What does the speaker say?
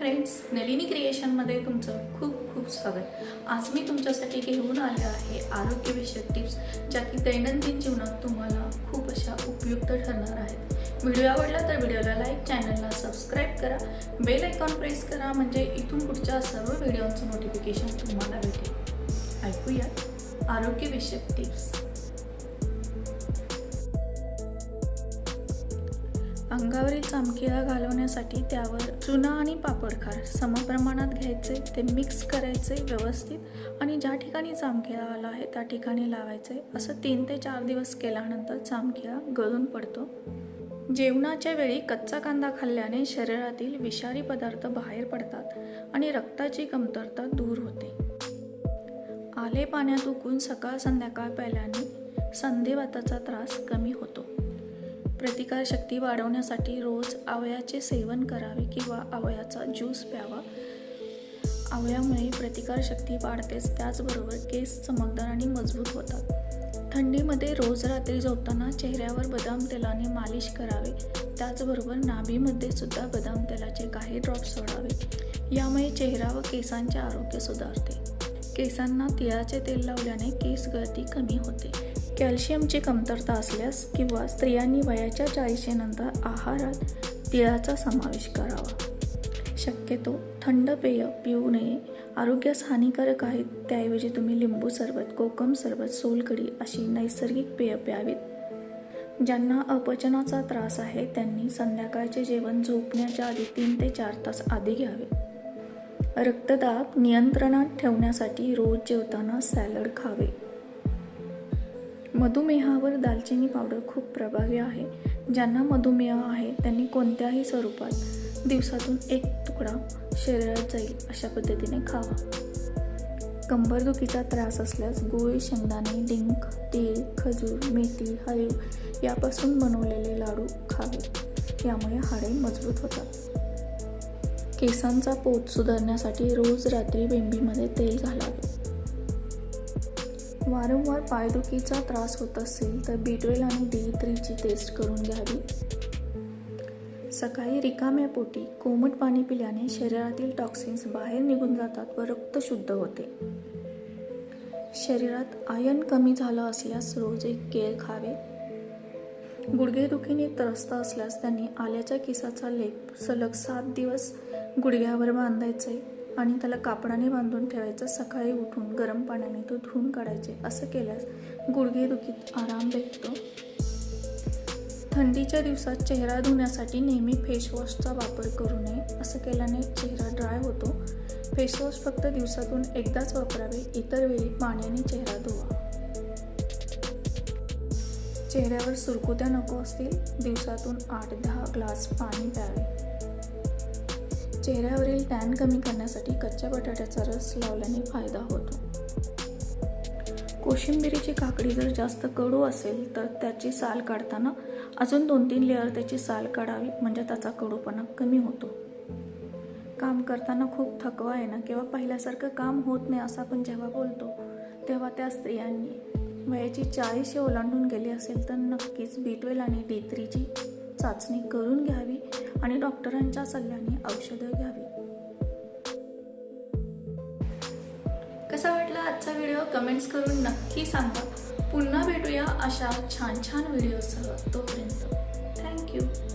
Friends Nalini क्रिएशनमध्ये तुमचं खूप खूप स्वागत. आज मी तुमच्यासाठी घेऊन आले आहे आरोग्यविषयक टिप्स ज्या की दैनंदिन जीवनात तुम्हाला खूप अशा उपयुक्त ठरणार आहेत. व्हिडिओ आवडला तर व्हिडिओला लाईक चॅनलला सबस्क्राईब करा. बेल आयकॉन प्रेस करा म्हणजे इथून पुढच्या सर्व व्हिडिओचं नोटिफिकेशन तुम्हाला भेटेल. ऐकूया आरोग्यविषयक टिप्स अंगावरील चमकीला घालवण्यासाठी त्यावर चुना आणि पापडखार समप्रमाणात घ्यायचे ते मिक्स करायचे व्यवस्थित आणि ज्या ठिकाणी चामखिळा आला आहे त्या ठिकाणी लावायचे. असं तीन ते चार दिवस केल्यानंतर चामखिळा गळून पडतो. जेवणाच्या वेळी कच्चा कांदा खाल्ल्याने शरीरातील विषारी पदार्थ बाहेर पडतात आणि रक्ताची कमतरता दूर होते. आले पाण्यात उकून सकाळ संध्याकाळ प्यायल्याने संधिवाताचा त्रास कमी होतो. प्रतिकारशक्ती वाढवण्यासाठी रोज आवळ्याचे सेवन करावे किंवा आवळ्याचा ज्यूस प्यावा. आवळ्यामुळे प्रतिकारशक्ती वाढतेच त्याचबरोबर केस चमकदार आणि मजबूत होतात. थंडीमध्ये रोज रात्री झोपताना चेहऱ्यावर बदाम तेलाने मालिश करावे. त्याचबरोबर नाभीमध्ये सुद्धा बदाम तेलाचे काही ड्रॉप सोडावे. यामुळे चेहरा व केसांचे आरोग्य सुधारते. केसांना तिळाचे तेल लावल्याने केस गळती कमी होते. कॅल्शियमची कमतरता असल्यास किंवा स्त्रियांनी वयाच्या चाळीशीनंतर आहारात तिळाचा समावेश करावा. शक्यतो थंड पेय पिऊ नये. आरोग्यास हानिकारक आहेत. त्याऐवजी तुम्ही लिंबू सरबत कोकम सरबत सोलकढी अशी नैसर्गिक पेय प्यावीत. ज्यांना अपचनाचा त्रास आहे त्यांनी संध्याकाळचे जेवण झोपण्याच्या आधी तीन ते चार तास आधी घ्यावे. रक्तदाब नियंत्रणात ठेवण्यासाठी रोज जेवताना सॅलड खावे. मधुमेहावर दालचिनी पावडर खूप प्रभावी आहे. ज्यांना मधुमेह आहे त्यांनी कोणत्याही स्वरूपात दिवसातून एक तुकडा शरीरात जाईल अशा पद्धतीने खावा. कंबरदुखीचा त्रास असल्यास गुळ शेंगदाणे डिंक तीळ खजूर मेथी हळीव यापासून बनवलेले लाडू खावे. यामुळे हाडे मजबूत होतात. केसांचा पोत सुधारण्यासाठी रोज रात्री बेंबीमध्ये तेल घालावे. वारंवार पायदुखीचा त्रास होत असेल तर बीटवेल आणि डी थ्रीची टेस्ट करून घ्यावी. सकाळी रिकाम्या पोटी कोमट पाणी पिल्याने शरीरातील टॉक्सिन्स बाहेर निघून जातात व रक्त शुद्ध होते. शरीरात आयन कमी झालं असल्यास रोज एक केळ खावे. गुडघेदुखीने त्रस्त असल्यास त्यांनी आल्याच्या किसाचा लेप सलग सात दिवस गुडघ्यावर बांधायचे. आणि त्याला कापडाने बांधून ठेवायचं. सकाळी उठून गरम पाण्याने तो धुवून काढायचे. असं केल्यास गुडघेदुखीत आराम भेटतो. थंडीच्या दिवसात चेहरा धुण्यासाठी नेहमी फेसवॉशचा वापर करू नये. असं केल्याने चेहरा ड्राय होतो. फेसवॉश फक्त दिवसातून एकदाच वापरावे. इतर वेळी पाण्याने चेहरा धुवा. चेहऱ्यावर सुरकुत्या नको असतील. दिवसातून आठ दहा ग्लास पाणी प्यावे. चेहऱ्यावरील टॅन कमी करण्यासाठी कच्च्या बटाट्याचा रस लावल्याने फायदा होतो. कोशिंबिरीची काकडी जर जास्त कडू असेल तर त्याची साल काढताना अजून दोन तीन लेअर त्याची साल काढावी म्हणजे त्याचा कडूपणा कमी होतो. काम करताना खूप थकवा आहे ना किंवा पहिल्यासारखं काम होत नाही असं आपण जेव्हा बोलतो तेव्हा त्या स्त्रियांनी वयाची चाळीशी ओलांडून गेली असेल तर नक्कीच बी ट्वेल आणि डी थ्रीची चाचणी करून घ्यावी. आणि डॉक्टरांच्या सल्ल्याने औषधं घ्यावी. कसा वाटला आजचा व्हिडिओ? कमेंट्स करून नक्की सांगा. पुन्हा भेटूया अशा छान छान व्हिडिओसह तोपर्यंत.